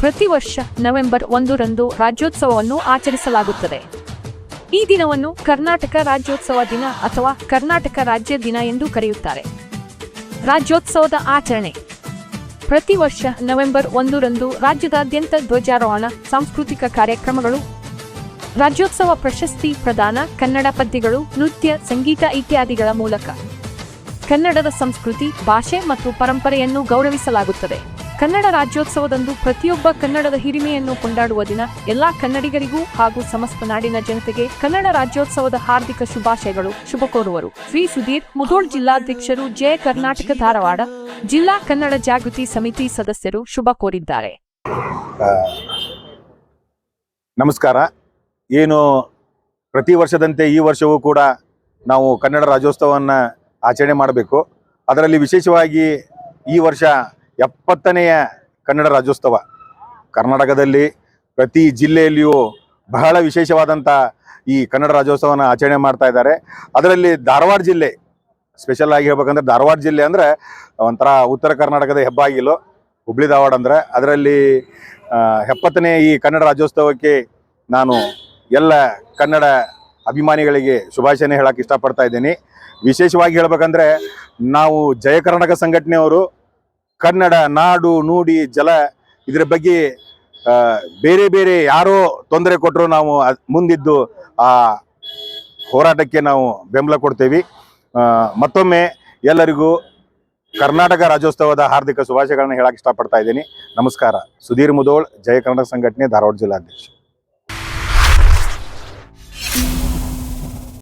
ಪ್ರತಿ ವರ್ಷ ನವೆಂಬರ್ ಒಂದರಂದು ರಾಜ್ಯೋತ್ಸವವನ್ನು ಆಚರಿಸಲಾಗುತ್ತದೆ. ಈ ದಿನವನ್ನು ಕರ್ನಾಟಕ ರಾಜ್ಯೋತ್ಸವ ದಿನ ಅಥವಾ ಕರ್ನಾಟಕ ರಾಜ್ಯ ದಿನ ಎಂದು ಕರೆಯುತ್ತಾರೆ. ರಾಜ್ಯೋತ್ಸವದ ಆಚರಣೆ. ಪ್ರತಿ ವರ್ಷ ನವೆಂಬರ್ ಒಂದರಂದು ರಾಜ್ಯದಾದ್ಯಂತ ಧ್ವಜಾರೋಹಣ, ಸಾಂಸ್ಕೃತಿಕ ಕಾರ್ಯಕ್ರಮಗಳು, ರಾಜ್ಯೋತ್ಸವ ಪ್ರಶಸ್ತಿ ಪ್ರದಾನ, ಕನ್ನಡ ಪದ್ಯಗಳು, ನೃತ್ಯ, ಸಂಗೀತ ಇತ್ಯಾದಿಗಳ ಮೂಲಕ. ಕನ್ನಡದ ಸಂಸ್ಕೃತಿ, ಭಾಷೆ ಮತ್ತು ಪರಂಪರೆಯನ್ನು ಗೌರವಿಸಲಾಗುತ್ತದೆ. ಕನ್ನಡ ರಾಜ್ಯೋತ್ಸವದಂದು ಪ್ರತಿಯೊಬ್ಬ ಕನ್ನಡದ ಹಿರಿಮೆಯನ್ನು ಕೊಂಡಾಡುವ ದಿನ ಎಲ್ಲಾ ಕನ್ನಡಿಗರಿಗೂ ಹಾಗೂ ಸಮಸ್ತ ನಾಡಿನ ಜನತೆಗೆ ಕನ್ನಡ ರಾಜ್ಯೋತ್ಸವದ ಹಾರ್ದಿಕ ಶುಭಾಶಯಗಳು. ಶುಭ ಕೋರುವರು. ಶ್ರೀ ಸುಧೀರ್, ಮುಧೋಳ್ ಜಿಲ್ಲಾಧ್ಯಕ್ಷರು ಜಯ ಕರ್ನಾಟಕ ಧಾರವಾಡ, ಜಿಲ್ಲಾ ಕನ್ನಡ ಜಾಗೃತಿ ಸಮಿತಿ ಸದಸ್ಯರು ಶುಭ ಕೋರಿದ್ದಾರೆ. ನಮಸ್ಕಾರ. ಏನು ಪ್ರತಿ ವರ್ಷದಂತೆ ಈ ವರ್ಷವೂ ಕೂಡ ನಾವು ಕನ್ನಡ ರಾಜ್ಯೋತ್ಸವವನ್ನು ಆಚರಣೆ ಮಾಡಬೇಕು. ಅದರಲ್ಲಿ ವಿಶೇಷವಾಗಿ ಈ ವರ್ಷ ಎಪ್ಪತ್ತನೆಯ ಕನ್ನಡ ರಾಜ್ಯೋತ್ಸವ. ಕರ್ನಾಟಕದಲ್ಲಿ ಪ್ರತಿ ಜಿಲ್ಲೆಯಲ್ಲಿಯೂ ಬಹಳ ವಿಶೇಷವಾದಂಥ ಈ ಕನ್ನಡ ರಾಜ್ಯೋತ್ಸವನ ಆಚರಣೆ ಮಾಡ್ತಾ ಇದ್ದಾರೆ. ಅದರಲ್ಲಿ ಧಾರವಾಡ ಜಿಲ್ಲೆ ಸ್ಪೆಷಲ್ ಆಗಿ ಹೇಳ್ಬೇಕಂದ್ರೆ ಧಾರವಾಡ ಜಿಲ್ಲೆ ಅಂದರೆ ಒಂಥರ ಉತ್ತರ ಕರ್ನಾಟಕದ ಹೆಬ್ಬಾಗಿಲು, ಹುಬ್ಳಿ ಧಾರವಾಡ ಅಂದರೆ ಅದರಲ್ಲಿ ಎಪ್ಪತ್ತನೇ ಈ ಕನ್ನಡ ರಾಜ್ಯೋತ್ಸವಕ್ಕೆ ನಾನು ಎಲ್ಲ ಕನ್ನಡ ಅಭಿಮಾನಿಗಳಿಗೆ ಶುಭಾಶಯನ ಹೇಳಕ್ಕೆ ಇಷ್ಟಪಡ್ತಾ ಇದ್ದೀನಿ. ವಿಶೇಷವಾಗಿ ಹೇಳ್ಬೇಕಂದ್ರೆ ನಾವು ಜಯ ಕರ್ನಾಟಕ ಸಂಘಟನೆಯವರು ಕನ್ನಡ ನಾಡು ನುಡಿ ಜಲ ಇದರ ಬಗ್ಗೆ ಬೇರೆ ಬೇರೆ ಯಾರೋ ತೊಂದರೆ ಕೊಟ್ಟರು ನಾವು ಮುಂದಿದ್ದು ಆ ಹೋರಾಟಕ್ಕೆ ನಾವು ಬೆಂಬಲ ಕೊಡ್ತೇವೆ. ಮತ್ತೊಮ್ಮೆ ಎಲ್ಲರಿಗೂ ಕರ್ನಾಟಕ ರಾಜ್ಯೋತ್ಸವದ ಹಾರ್ದಿಕ ಶುಭಾಶಯಗಳನ್ನು ಹೇಳಕ್ಕೆ ಇಷ್ಟಪಡ್ತಾ ಇದ್ದೀನಿ. ನಮಸ್ಕಾರ. ಸುಧೀರ್ ಮುದೋಳ್, ಜಯ ಕನ್ನಡ ಸಂಘಟನೆ, ಧಾರವಾಡ ಜಿಲ್ಲಾಧ್ಯಕ್ಷ.